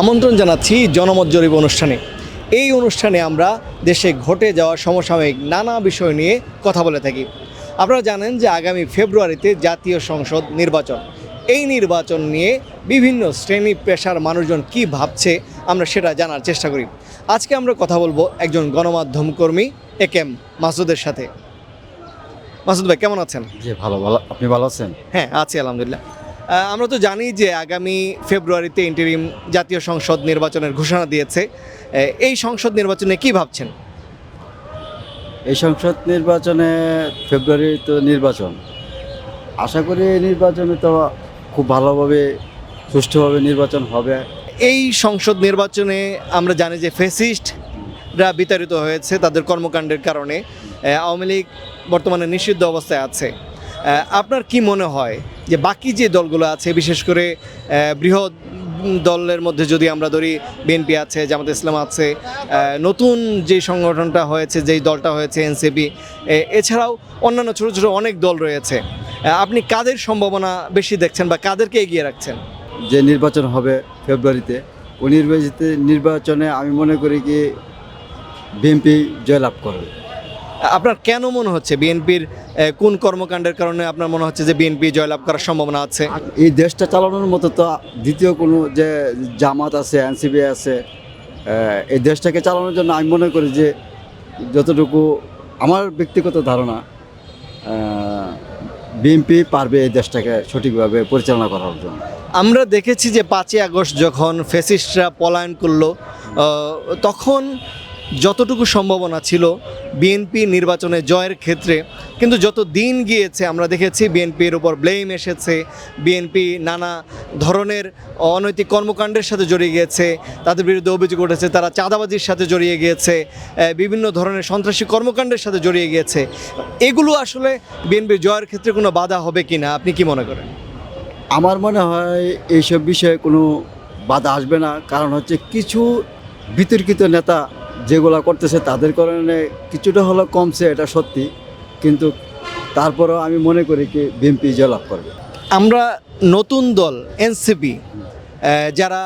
আমন্ত্রণ জানাচ্ছি জনমত জরিপ অনুষ্ঠানে। এই অনুষ্ঠানে আমরা দেশে ঘটে যাওয়া সমসাময়িক নানা বিষয় নিয়ে কথা বলে থাকি। আপনারা জানেন যে আগামী ফেব্রুয়ারিতে জাতীয় সংসদ নির্বাচন। এই নির্বাচন নিয়ে বিভিন্ন শ্রেণি পেশার মানুষজন কি ভাবছে আমরা সেটা জানার চেষ্টা করি। আজকে আমরা কথা বলব একজন গণমাধ্যম কর্মী এ কেম মাসুদের সাথে। মাসুদ ভাই কেমন আছেন? জি ভালো ভালো। আপনি ভালো আছেন? হ্যাঁ আছি আলহামদুলিল্লাহ। আমরা তো জানি যে আগামী ফেব্রুয়ারিতে ইন্টারিম জাতীয় সংসদ নির্বাচনের ঘোষণা দিয়েছে। এই সংসদ নির্বাচনে কি ভাবছেন? এই সংসদ নির্বাচনে ফেব্রুয়ারি তো নির্বাচন। আশা করি এই নির্বাচনে তো খুব ভালোভাবে সুষ্ঠুভাবে নির্বাচন হবে। এই সংসদ নির্বাচনে আমরা জানি যে ফেসিস্টরা বিতাড়িত হয়েছে তাদের কর্মকাণ্ডের কারণে। আওয়ামী লীগ বর্তমানে নিষিদ্ধ অবস্থায় আছে। আপনার কি মনে হয় যে বাকি যে দলগুলো আছে, বিশেষ করে বৃহৎ দলের মধ্যে যদি আমরা ধরি, বিএনপি আছে, জামাত ইসলাম আছে নতুন যে সংগঠনটা হয়েছে, যেই দলটা হয়েছে, এনসিপি এছাড়াও অন্যান্য ছোট ছোট অনেক দল রয়েছে। আপনি কাদের সম্ভাবনা বেশি দেখছেন বা কাদেরকে এগিয়ে রাখছেন? যে নির্বাচন হবে ফেব্রুয়ারিতে, ওই নির্বাচিত নির্বাচনে আমি মনে করি কি, বিএনপি জয়লাভ করবে। আপনার কেন মনে হচ্ছে বিএনপির কোন কর্মকাণ্ডের কারণে আপনার মনে হচ্ছে যে বিএনপি জয়লাভ করার সম্ভাবনা আছে? এই দেশটা চালানোর মতো তো দ্বিতীয় কোনো যে জামাত আছে এনসিবি আছে এই দেশটাকে চালানোর জন্য আমি মনে করি যে যতটুকু আমার ব্যক্তিগত ধারণা বিএনপি পারবে এই দেশটাকে সঠিকভাবে পরিচালনা করার জন্য। আমরা দেখেছি যে পাঁচই আগস্ট যখন ফেসিস্টরা পলায়ন করল তখন যতটুকু সম্ভাবনা ছিল বিএনপি নির্বাচনে জয়ের ক্ষেত্রে, কিন্তু যত দিন গিয়েছে, আমরা দেখেছি বিএনপির উপর ব্লেম এসেছে বিএনপি নানা ধরনের অনৈতিক কর্মকাণ্ডের সাথে জড়িয়ে গিয়েছে, তাদের বিরুদ্ধে অভিযোগ উঠেছে, তারা চাঁদাবাজির সাথে জড়িয়ে গিয়েছে বিভিন্ন ধরনের সন্ত্রাসী কর্মকাণ্ডের সাথে জড়িয়ে গিয়েছে। এগুলো আসলে বিএনপির জয়ের ক্ষেত্রে কোনো বাধা হবে কি না আপনি কি মনে করেন? আমার মনে হয় এইসব বিষয়ে কোনো বাধা আসবে না, কারণ হচ্ছে কিছু বিতর্কিত নেতা যেগুলা করতেছে তাদের কারণে কিছুটা হলো কমছে এটা সত্যি। কিন্তু তারপরেও আমি মনে করি কি বিএনপি জয়লাভ করবে। আমরা নতুন দল এনসিপি যারা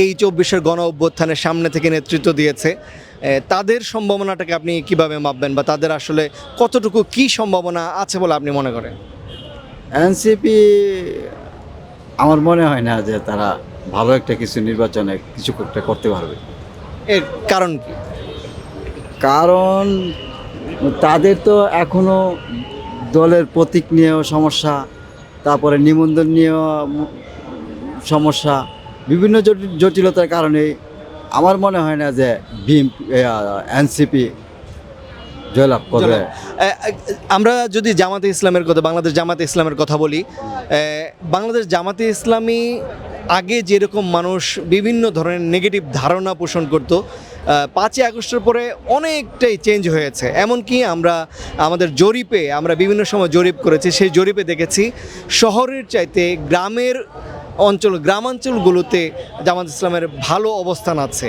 এই চব্বিশের গণ অভ্যুত্থানের সামনে থেকে নেতৃত্ব দিয়েছে তাদের সম্ভাবনাটাকে আপনি কীভাবে মাপবেন বা তাদের আসলে কতটুকু কি সম্ভাবনা আছে বলে আপনি মনে করেন? এনসিপি আমার মনে হয় না যে তারা ভালো একটা কিছু নির্বাচনে কিছু একটা করতে পারবে। এর কারণ কি? কারণ তাদের তো এখনও দলের প্রতীক নিয়েও সমস্যা, তারপরে নিবন্ধন নিয়েও সমস্যা, বিভিন্ন জটি- জটিলতার কারণে আমার মনে হয় না যে বিএম এনসিপি জয়লাভ করবে। আমরা যদি জামাতে ইসলামের কথা, বাংলাদেশ জামাতে ইসলামের কথা বলি বাংলাদেশ জামাতে ইসলামী আগে যেরকম মানুষ বিভিন্ন ধরনের নেগেটিভ ধারণা পোষণ করত পাঁচই আগস্টের পরে অনেকটাই চেঞ্জ হয়েছে। এমনকি আমরা আমাদের জরিপে আমরা বিভিন্ন সময় জরিপ করেছি সেই জরিপে দেখেছি শহরের চাইতে গ্রামের অঞ্চল গ্রামাঞ্চলগুলোতে জামাত ইসলামের ভালো অবস্থান আছে।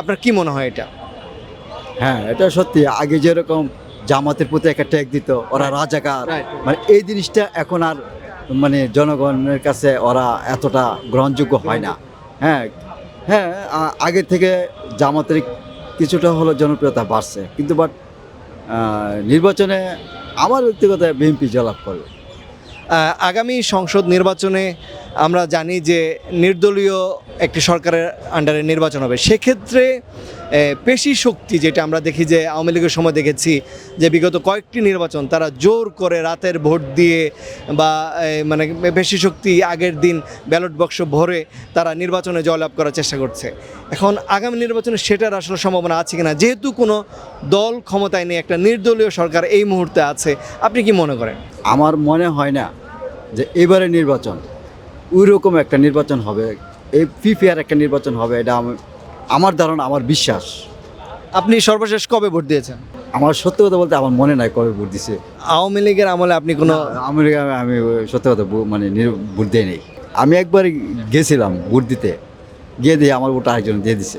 আপনার কি মনে হয় এটা? হ্যাঁ এটা সত্যি। আগে যেরকম জামাতের প্রতি একটা ট্যাগ দিত ওরা রাজাকার। মানে এই জিনিসটা এখন আর মানে জনগণের কাছে ওরা এতটা গ্রহণযোগ্য হয় না। হ্যাঁ হ্যাঁ আগে থেকে জামাতের কিছুটা হলো জনপ্রিয়তা বাড়ছে। কিন্তু বাট নির্বাচনে আমার ব্যক্তিগত বিএনপি জয়লাভ করবে। আগামী সংসদ নির্বাচনে আমরা জানি যে নির্দলীয় একটি সরকারের আন্ডারে নির্বাচন হবে। সেক্ষেত্রে পেশি শক্তি যেটা আমরা দেখি যে আওয়ামী লীগের সময় দেখেছি যে বিগত কয়েকটি নির্বাচন তারা জোর করে রাতের ভোট দিয়ে বা মানে পেশি শক্তি আগের দিন ব্যালট বক্স ভরে তারা নির্বাচনে জয়লাভ করার চেষ্টা করছে। এখন আগামী নির্বাচনে সেটার আসলে সম্ভাবনা আছে কিনা? যেহেতু কোনো দল ক্ষমতায় নেই, একটা নির্দলীয় সরকার এই মুহূর্তে আছে, আপনি কি মনে করেন? আমার মনে হয় না যে এবারে নির্বাচন ওই রকম একটা নির্বাচন হবে এই ফিফিয়ার একটা নির্বাচন হবে এটা আমি- আমার ধারণা আমার বিশ্বাস। আপনি সর্বশেষ কবে ভোট দিয়েছেন? আমার সত্যি কথা বলতে আমার মনে নাই কবে ভোট দিছে। আওয়ামী লীগের আমলে আপনি কোনো আমেরিকা আমি সত্যি কথা মানে ভোট দেই নেই। আমি একবার গেছিলাম ভোট দিতে। গিয়ে দিয়ে আমার ভোট আরেকজন দিয়ে দিছে।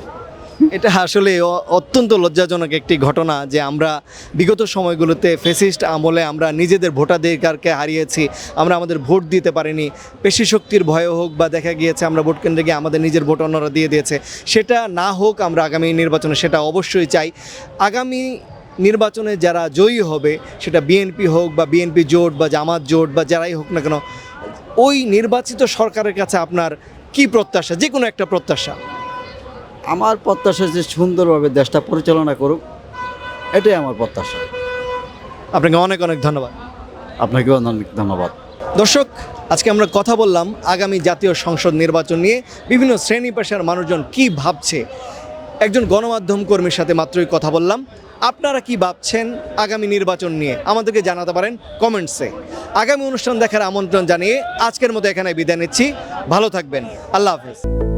এটা আসলে অত্যন্ত লজ্জাজনক একটি ঘটনা যে আমরা বিগত সময়গুলোতে ফেসিস্ট আমলে আমরা নিজেদের ভোটাধিকারকে হারিয়েছি, আমরা আমাদের ভোট দিতে পারিনি, পেশি শক্তির ভয়ে হোক বা দেখা গিয়েছে আমরা ভোট কেন্দ্রে গিয়ে আমাদের নিজের ভোট অন্যরা দিয়ে দিয়েছে, সেটা না হোক আমরা আগামী নির্বাচনে সেটা অবশ্যই চাই। আগামী নির্বাচনে যারা জয়ী হবে, সেটা বিএনপি হোক বা বিএনপি জোট বা জামাত জোট বা যারাই হোক না কেন, ওই নির্বাচিত সরকারের কাছে আপনার কি প্রত্যাশা? যে কোনো একটা প্রত্যাশা। আমার প্রত্যাশা যে সুন্দরভাবে দেশটা পরিচালনা করুক এটাই আমার প্রত্যাশা। আপনাকে অনেক অনেক ধন্যবাদ। আপনাকেও অনেক ধন্যবাদ। দর্শক আজকে আমরা কথা বললাম আগামী জাতীয় সংসদ নির্বাচন নিয়ে বিভিন্ন শ্রেণি পেশার মানুষজন কি ভাবছে? একজন গণমাধ্যম কর্মীর সাথে মাত্রই কথা বললাম। আপনারা কি ভাবছেন আগামী নির্বাচন নিয়ে? আমাদেরকে জানাতে পারেন কমেন্টসে। আগামী অনুষ্ঠান দেখার আমন্ত্রণ জানিয়ে আজকের মতো এখানে বিদায় নিচ্ছি। ভালো থাকবেন। আল্লাহ হাফেজ।